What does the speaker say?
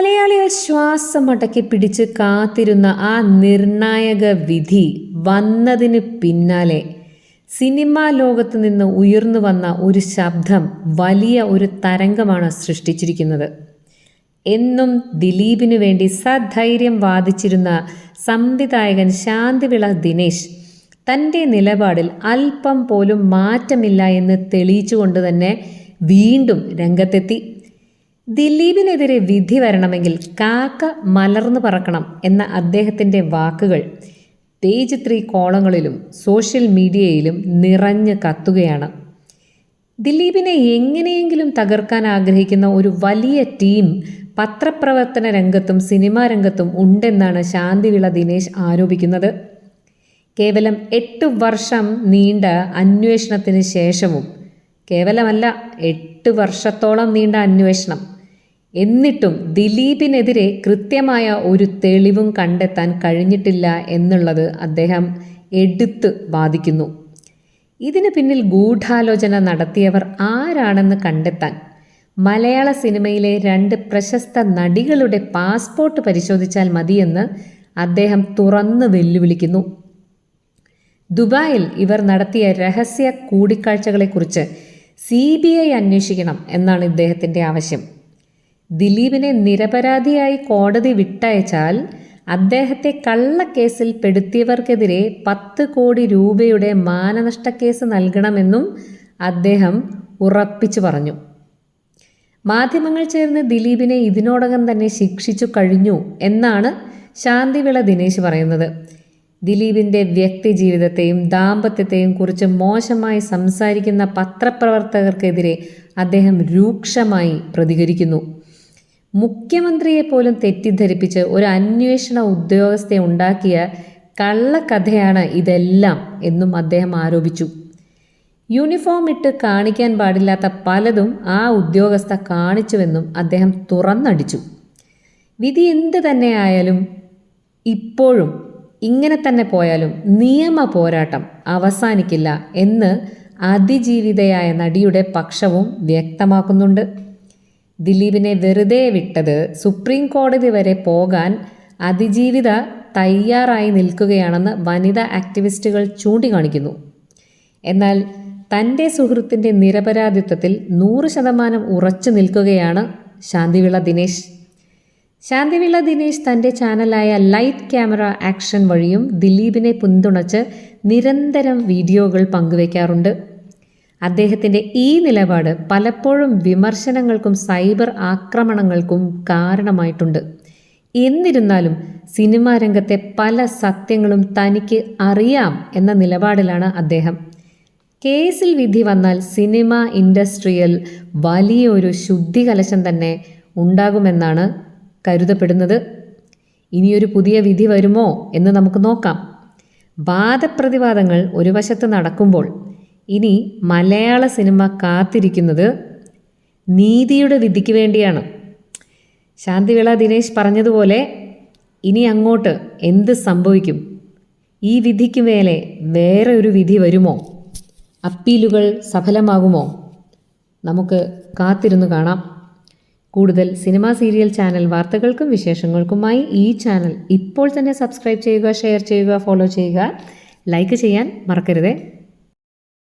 മലയാളികൾ ശ്വാസം അടക്കി പിടിച്ച് കാത്തിരുന്ന ആ നിർണായക വിധി വന്നതിന് പിന്നാലെ സിനിമാ ലോകത്ത് നിന്ന് ഉയർന്നു വന്ന ഒരു ശബ്ദം വലിയ ഒരു തരംഗമാണ് സൃഷ്ടിച്ചിരിക്കുന്നത്. എന്നും ദിലീപിനു വേണ്ടി സധൈര്യം വാദിച്ചിരുന്ന സംവിധായകൻ ശാന്തിവിള ദിനേശ് തന്റെ നിലപാടിൽ അല്പം പോലും മാറ്റമില്ല എന്ന് തെളിയിച്ചുകൊണ്ട് തന്നെ വീണ്ടും രംഗത്തെത്തി. ദിലീപിനെതിരെ വിധി വരണമെങ്കിൽ കാക്ക മലർന്നു പറക്കണം എന്ന അദ്ദേഹത്തിന്റെ വാക്കുകൾ പേജ് ത്രീ കോളങ്ങളിലും സോഷ്യൽ മീഡിയയിലും നിറഞ്ഞു കത്തുകയാണ്. ദിലീപിനെ എങ്ങനെയെങ്കിലും തകർക്കാൻ ആഗ്രഹിക്കുന്ന ഒരു വലിയ ടീം പത്രപ്രവർത്തന രംഗത്തും സിനിമാ രംഗത്തും ഉണ്ടെന്നാണ് ശാന്തിവിള ദിനേശ് ആരോപിക്കുന്നത്. കേവലം എട്ട് വർഷം നീണ്ട അന്വേഷണത്തിന് ശേഷവും കേവലമല്ല എട്ട് വർഷത്തോളം നീണ്ട അന്വേഷണം എന്നിട്ടും ദിലീപിനെതിരെ കൃത്യമായ ഒരു തെളിവും കണ്ടെത്താൻ കഴിഞ്ഞിട്ടില്ല എന്നുള്ളത് അദ്ദേഹം എടുത്ത് ബാധിക്കുന്നു ഇതിന് പിന്നിൽ ഗൂഢാലോചന നടത്തിയവർ ആരാണെന്ന് കണ്ടെത്താൻ മലയാള സിനിമയിലെ രണ്ട് പ്രശസ്ത നടികളുടെ പാസ്പോർട്ട് പരിശോധിച്ചാൽ മതിയെന്ന് അദ്ദേഹം തുറന്ന് വെല്ലുവിളിക്കുന്നു. ദുബായിൽ ഇവർ നടത്തിയ രഹസ്യ കൂടിക്കാഴ്ചകളെക്കുറിച്ച് സി ബി ഐ അന്വേഷിക്കണം എന്നാണ് ഇദ്ദേഹത്തിന്റെ ആവശ്യം. ദിലീപിനെ നിരപരാധിയായി കോടതി വിട്ടയച്ചാൽ അദ്ദേഹത്തെ കള്ളക്കേസിൽ പെടുത്തിയവർക്കെതിരെ പത്ത് കോടി രൂപയുടെ മാനനഷ്ടക്കേസ് നൽകണമെന്നും അദ്ദേഹം ഉറപ്പിച്ചു പറഞ്ഞു. മാധ്യമങ്ങൾ ചേർന്ന് ദിലീപിനെ ഇതിനോടകം തന്നെ ശിക്ഷിച്ചു കഴിഞ്ഞു എന്നാണ് ശാന്തിവിള ദിനേശ് പറയുന്നത്. ദിലീപിന്റെ വ്യക്തി ജീവിതത്തെയും ദാമ്പത്യത്തെയും കുറിച്ച് മോശമായി സംസാരിക്കുന്ന പത്രപ്രവർത്തകർക്കെതിരെ അദ്ദേഹം രൂക്ഷമായി പ്രതികരിക്കുന്നു. മുഖ്യമന്ത്രിയെ പോലും തെറ്റിദ്ധരിപ്പിച്ച് ഒരു അന്വേഷണ ഉദ്യോഗസ്ഥയെ ഉണ്ടാക്കിയ കള്ളക്കഥയാണ് ഇതെല്ലാം എന്നും അദ്ദേഹം ആരോപിച്ചു. യൂണിഫോം ഇട്ട് കാണിക്കാൻ പാടില്ലാത്ത പലതും ആ ഉദ്യോഗസ്ഥ കാണിച്ചുവെന്നും അദ്ദേഹം തുറന്നടിച്ചു. വിധി എന്ത് തന്നെ ആയാലും ഇപ്പോഴും ഇങ്ങനെ തന്നെ പോയാലും നിയമ പോരാട്ടം അവസാനിക്കില്ല എന്ന് അതിജീവിതയായ നടിയുടെ പക്ഷവും വ്യക്തമാക്കുന്നുണ്ട്. ദിലീപിനെ വെറുതെ വിട്ടത് സുപ്രീം കോടതി വരെ പോകാൻ അതിജീവിത തയ്യാറായി നിൽക്കുകയാണെന്ന് വനിതാ ആക്ടിവിസ്റ്റുകൾ ചൂണ്ടിക്കാണിക്കുന്നു. എന്നാൽ തന്റെ സുഹൃത്തിന്റെ നിരപരാധിത്വത്തിൽ നൂറ് ശതമാനം ഉറച്ചു നിൽക്കുകയാണ് ശാന്തിവിള ദിനേശ്. ശാന്തിവിള ദിനേശ് തന്റെ ചാനലായ ലൈറ്റ് ക്യാമറ ആക്ഷൻ വഴിയും ദിലീപിനെ പിന്തുണച്ച് നിരന്തരം വീഡിയോകൾ പങ്കുവയ്ക്കാറുണ്ട് അദ്ദേഹത്തിന്റെ ഈ നിലപാട് പലപ്പോഴും വിമർശനങ്ങൾക്കും സൈബർ ആക്രമണങ്ങൾക്കും കാരണമായിട്ടുണ്ട്. എന്നിരുന്നാലും സിനിമാ രംഗത്തെ പല സത്യങ്ങളും തനിക്ക് അറിയാം എന്ന നിലപാടിലാണ് അദ്ദേഹം. കേസിൽ വിധി വന്നാൽ സിനിമ ഇൻഡസ്ട്രിയിൽ വലിയൊരു ശുദ്ധികലശം തന്നെ ഉണ്ടാകുമെന്നാണ് കരുതപ്പെടുന്നത്. ഇനിയൊരു പുതിയ വിധി വരുമോ എന്ന് നമുക്ക് നോക്കാം. വാദപ്രതിവാദങ്ങൾ ഒരു വശത്ത് നടക്കുമ്പോൾ ഇനി മലയാള സിനിമ കാത്തിരിക്കുന്നത് നീതിയുടെ വിധിക്ക് വേണ്ടിയാണ്. ശാന്തിവിള ദിനേശ് പറഞ്ഞതുപോലെ ഇനി അങ്ങോട്ട് എന്ത് സംഭവിക്കും? ഈ വിധിക്ക് മേലെ വേറെ ഒരു വിധി വരുമോ? അപ്പീലുകൾ സഫലമാകുമോ? നമുക്ക് കാത്തിരുന്നു കാണാം. കൂടുതൽ സിനിമ സീരിയൽ ചാനൽ വാർത്തകൾക്കും വിശേഷങ്ങൾക്കുമായി ഈ ചാനൽ ഇപ്പോൾ തന്നെ സബ്സ്ക്രൈബ് ചെയ്യുക ഷെയർ ചെയ്യുക ഫോളോ ചെയ്യുക. ലൈക്ക് ചെയ്യാൻ മറക്കരുതേ.